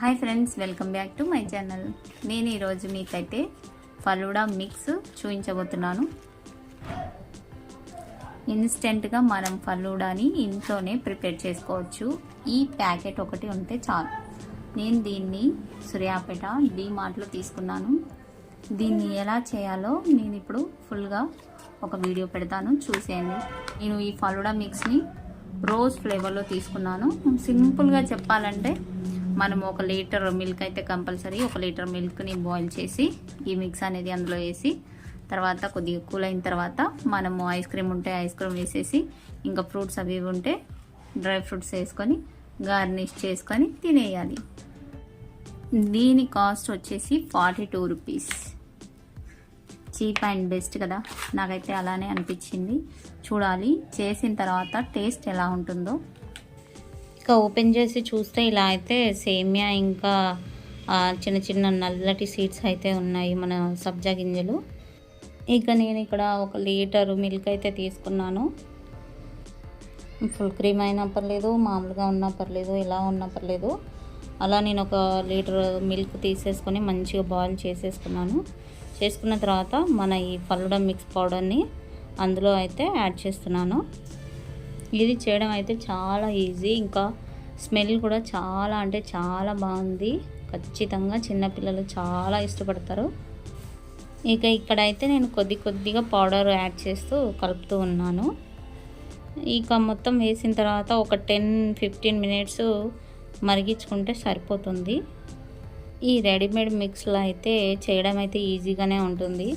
Hi friends welcome back to my channel. నేను ఈరోజు మీకైతే ఫలూడా మిక్స్ చూపించబోతున్నాను ఇన్స్టెంట్గా మనం ఫలూడాని ఇంట్లోనే ప్రిపేర్ చేసుకోవచ్చు. ఈ ప్యాకెట్ ఒకటి ఉంటే చాలు. నేను దీన్ని సూర్యాపేట డీ మార్ట్లో తీసుకున్నాను. దీన్ని ఎలా చేయాలో నేను ఇప్పుడు ఫుల్గా ఒక వీడియో పెడతాను చూసేయండి. నేను ఈ ఫలూడా మిక్స్ని రోజ్ ఫ్లేవర్లో తీసుకున్నాను. సింపుల్గా చెప్పాలంటే మనం ఒక లీటర్ మిల్క్ అయితే కంపల్సరీ ఒక లీటర్ మిల్క్ని బాయిల్ చేసి ఈ మిక్స్ అనేది అందులో వేసి తర్వాత కొద్దిగా కూల్ అయిన తర్వాత మనము ఐస్ క్రీమ్ ఉంటే ఐస్ క్రీమ్ వేసేసి ఇంకా ఫ్రూట్స్ అవి ఇవి ఉంటే డ్రై ఫ్రూట్స్ వేసుకొని గార్నిష్ చేసుకొని తినేయాలి. దీని కాస్ట్ వచ్చేసి forty two rupees cheap and best కదా. నాకైతే అలానే అనిపించింది. చూడాలి. చేసిన తర్వాత టేస్ట్ ఎలా ఉంటుందో. ఇక ఓపెన్ చేసి చూస్తే ఇలా అయితే సేమియా ఇంకా చిన్న చిన్న నల్లటి సీడ్స్ అయితే ఉన్నాయి మన సబ్జా గింజలు. ఇక నేను ఇక్కడ ఒక లీటర్ మిల్క్ అయితే తీసుకున్నాను. ఫుల్ క్రీమ్ అయినా పర్లేదు మామూలుగా ఉన్నా పర్లేదు ఎలా ఉన్నా పర్లేదు. అలా నేను ఒక లీటర్ మిల్క్ తీసేసుకొని మంచిగా బాయిల్ చేసేసుకున్నాను. చేసుకున్న తర్వాత మన ఈ ఫల్లుడా మిక్స్ పౌడర్ని అందులో అయితే యాడ్ చేస్తున్నాను. ఇది చేయడం అయితే చాలా ఈజీ. ఇంకా స్మెల్ కూడా చాలా అంటే చాలా బాగుంది. ఖచ్చితంగా చిన్నపిల్లలు చాలా ఇష్టపడతారు. ఇక ఇక్కడైతే నేను కొద్ది కొద్దిగా పౌడర్ యాడ్ చేస్తూ కలుపుతూ ఉన్నాను. ఇక మొత్తం వేసిన తర్వాత ఒక టెన్ ఫిఫ్టీన్ మినిట్స్ మరిగించుకుంటే సరిపోతుంది. ఈ రెడీమేడ్ మిక్స్లో అయితే చేయడం అయితే ఈజీగానే ఉంటుంది.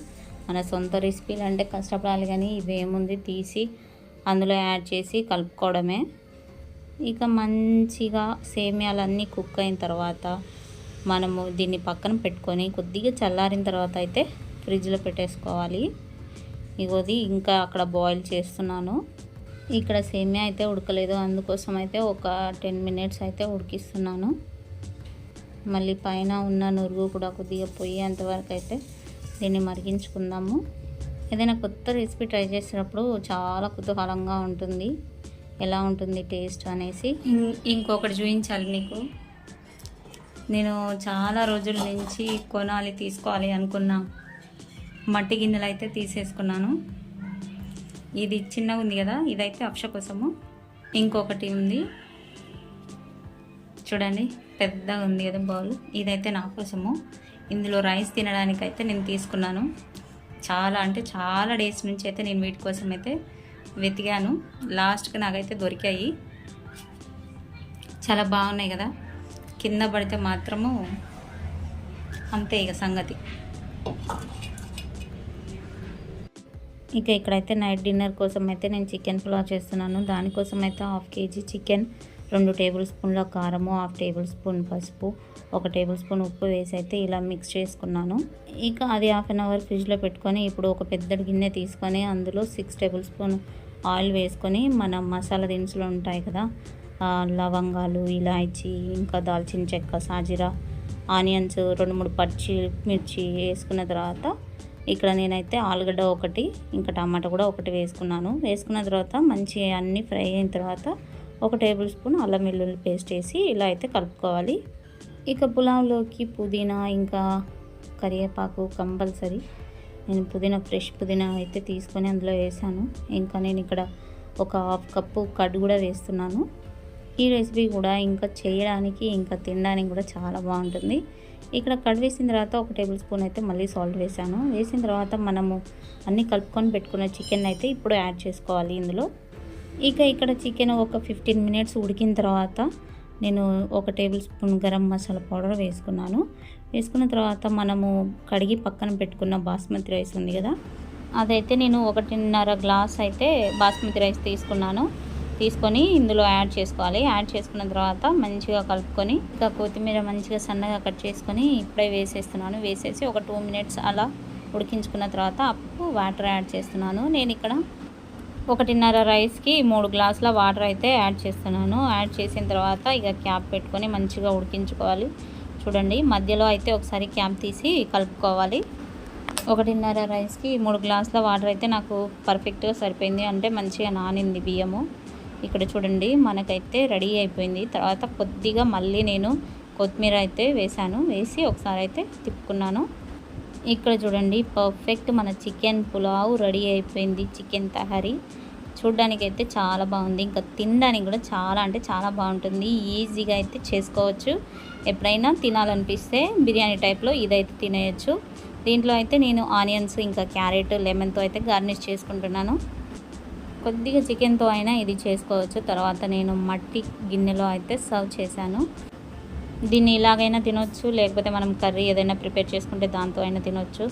మన సొంత రెసిపీలు అంటే కష్టపడాలి కానీ ఇవేముంది తీసి అందులో యాడ్ చేసి కలుపుకోవడమే. ఇక మంచిగా సేమియాలన్నీ కుక్ అయిన తర్వాత మనము దీన్ని పక్కన పెట్టుకొని కొద్దిగా చల్లారిన తర్వాత అయితే ఫ్రిడ్జ్లో పెట్టేసుకోవాలి. ఇగోది ఇంకా అక్కడ బాయిల్ చేస్తున్నాను. ఇక్కడ సేమియా అయితే ఉడకలేదు. అందుకోసం అయితే ఒక టెన్ మినిట్స్ అయితే ఉడికిస్తున్నాను. మళ్ళీ పైన ఉన్న నురుగు కూడా కొద్దిగా పోయేంత వరకు అయితే దీన్ని మరిగించుకుందాము. ఏదైనా కొత్త రెసిపీ ట్రై చేసినప్పుడు చాలా కుతూహలంగా ఉంటుంది. ఎలా ఉంటుంది టేస్ట్ అనేసి. ఇంకొకటి చూపించాలి నీకు. నేను చాలా రోజుల నుంచి కొనాలి తీసుకోవాలి అనుకున్నా మట్టి గిన్నెలు అయితే తీసేసుకున్నాను. ఇది చిన్నగా ఉంది కదా ఇదైతే అప్ష కోసము. ఇంకొకటి ఉంది. చూడండి పెద్దగా ఉంది కదా బౌల్. ఇదైతే నా కోసము. ఇందులో రైస్ తినడానికి అయితే నేను తీసుకున్నాను. చాలా అంటే చాలా డేస్ నుంచి అయితే నేను వీటి కోసం అయితే వెతికాను. లాస్ట్కి నాకైతే దొరికాయి. చాలా బాగున్నాయి కదా. కింద పడితే మాత్రము అంతే ఇక సంగతి. ఇక ఇక్కడైతే నైట్ డిన్నర్ కోసం అయితే నేను చికెన్ పులావ్ చేస్తున్నాను. దానికోసం అయితే హాఫ్ కేజీ చికెన్. రెండు టేబుల్ స్పూన్ల కారము హాఫ్ టేబుల్ స్పూన్ పసుపు ఒక టేబుల్ స్పూన్ ఉప్పు వేసి అయితే ఇలా మిక్స్ చేసుకున్నాను. ఇక అది హాఫ్ అన్ అవర్ ఫ్రిడ్జ్లో పెట్టుకొని ఇప్పుడు ఒక పెద్ద గిన్నె తీసుకొని అందులో సిక్స్ టేబుల్ స్పూన్ ఆయిల్ వేసుకొని మన మసాలా దినుసులు ఉంటాయి కదా లవంగాలు ఇలాచి ఇంకా దాల్చిన చెక్క సాజీరా ఆనియన్స్ రెండు మూడు పచ్చి మిర్చి వేసుకున్న తర్వాత ఇక్కడ నేనైతే ఆలుగడ్డ ఒకటి ఇంకా టమాటా కూడా ఒకటి వేసుకున్నాను. వేసుకున్న తర్వాత మంచి అన్నీ ఫ్రై అయిన తర్వాత ఒక టేబుల్ స్పూన్ అల్లం వెల్లుల్లి పేస్ట్ వేసి ఇలా అయితే కలుపుకోవాలి. ఇక పులావ్లోకి పుదీనా ఇంకా కరివేపాకు కంపల్సరీ. నేను పుదీనా ఫ్రెష్ పుదీనా అయితే తీసుకొని అందులో వేసాను. ఇంకా నేను ఇక్కడ ఒక హాఫ్ కప్పు కడ్ కూడా వేస్తున్నాను. ఈ రెసిపీ కూడా ఇంకా చేయడానికి ఇంకా తినడానికి కూడా చాలా బాగుంటుంది. ఇక్కడ కడ్ వేసిన తర్వాత ఒక టేబుల్ స్పూన్ అయితే మళ్ళీ సాల్ట్ వేసాను. వేసిన తర్వాత మనము అన్నీ కలుపుకొని పెట్టుకున్న చికెన్ అయితే ఇప్పుడు యాడ్ చేసుకోవాలి ఇందులో. ఇక ఇక్కడ చికెన్ ఒక ఫిఫ్టీన్ మినిట్స్ ఉడికిన తర్వాత నేను ఒక table spoon garam masala powder వేసుకున్నాను. వేసుకున్న తర్వాత మనము కడిగి పక్కన పెట్టుకున్న బాస్మతి రైస్ ఉంది కదా అదైతే నేను ఒకటిన్నర గ్లాస్ అయితే బాస్మతి రైస్ తీసుకున్నాను. తీసుకొని ఇందులో యాడ్ చేసుకోవాలి. యాడ్ చేసుకున్న తర్వాత మంచిగా కలుపుకొని ఇంకా కొత్తిమీర మంచిగా సన్నగా కట్ చేసుకొని ఇప్పుడే వేసేస్తున్నాను. వేసేసి ఒక టూ మినిట్స్ అలా ఉడికించుకున్న తర్వాత అప్పుడు వాటర్ యాడ్ చేస్తున్నాను. నేను ఇక్కడ ఒకటిన్నర రైస్కి మూడు గ్లాసుల వాటర్ అయితే యాడ్ చేస్తున్నాను. యాడ్ చేసిన తర్వాత ఇక క్యాప్ పెట్టుకొని మంచిగా ఉడికించుకోవాలి. చూడండి మధ్యలో అయితే ఒకసారి క్యాప్ తీసి కలుపుకోవాలి. ఒకటిన్నర రైస్కి మూడు గ్లాసుల వాటర్ అయితే నాకు పర్ఫెక్ట్గా సరిపోయింది. అంటే మంచిగా నానింది బియ్యము. ఇక్కడ చూడండి మనకైతే రెడీ అయిపోయింది. తర్వాత కొద్దిగా మళ్ళీ నేను కొత్తిమీర అయితే వేసాను వేసి ఒకసారి అయితే తిప్పుకున్నాను. ఇక్కడ చూడండి పర్ఫెక్ట్ మన చికెన్ పులావ్ రెడీ అయిపోయింది చికెన్ తహరీ. చూడ్డానికి అయితే చాలా బాగుంది. ఇంకా తినడానికి కూడా చాలా అంటే చాలా బాగుంటుంది. ఈజీగా అయితే చేసుకోవచ్చు. ఎప్పుడైనా తినాలనిపిస్తే బిర్యానీ టైప్లో ఇదైతే తినేయచ్చు. దీంట్లో అయితే నేను ఆనియన్స్ ఇంకా క్యారెట్ లెమన్తో అయితే గార్నిష్ చేసుకుంటున్నాను. కొద్దిగా చికెన్తో అయినా ఇది చేసుకోవచ్చు. తర్వాత నేను మట్టి గిన్నెలో అయితే సర్వ్ చేశాను. దీన్ని ఇలాగైనా తినొచ్చు లేకపోతే మనం కర్రీ ఏదైనా ప్రిపేర్ చేసుకుంటే దాంతో అయినా తినొచ్చు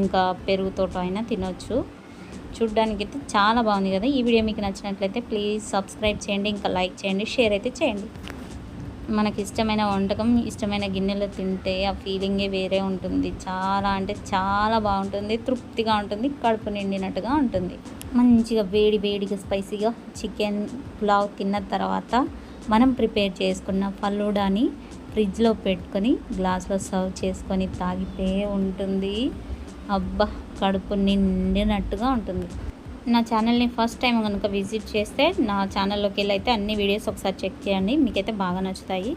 ఇంకా పెరుగుతో అయినా తినొచ్చు. చూడ్డానికి అయితే చాలా బాగుంది కదా. ఈ వీడియో మీకు నచ్చినట్లయితే ప్లీజ్ సబ్స్క్రైబ్ చేయండి ఇంకా లైక్ చేయండి షేర్ అయితే చేయండి. మనకి ఇష్టమైన వంటకం ఇష్టమైన గిన్నెలో తింటే ఆ ఫీలింగే వేరే ఉంటుంది. చాలా అంటే చాలా బాగుంటుంది తృప్తిగా ఉంటుంది కడుపు నిండినట్టుగా ఉంటుంది. మంచిగా వేడి వేడిగా స్పైసీగా చికెన్ పులావ్ తిన్న తర్వాత మనం ప్రిపేర్ చేసుకున్న ఫలూడాని ఫ్రిడ్జ్లో పెట్టుకొని గ్లాస్లో సర్వ్ చేసుకొని తాగితే ఉంటుంది. అబ్బా కడుపు నిండినట్టుగా ఉంటుంది. నా ఛానల్ని ఫస్ట్ టైం కనుక విజిట్ చేస్తే నా ఛానల్లోకి వెళ్ళి అయితే అన్ని వీడియోస్ ఒకసారి చెక్ చేయండి. మీకైతే బాగా నచ్చుతాయి.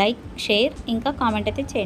లైక్ షేర్ ఇంకా కామెంట్ అయితే చేయండి.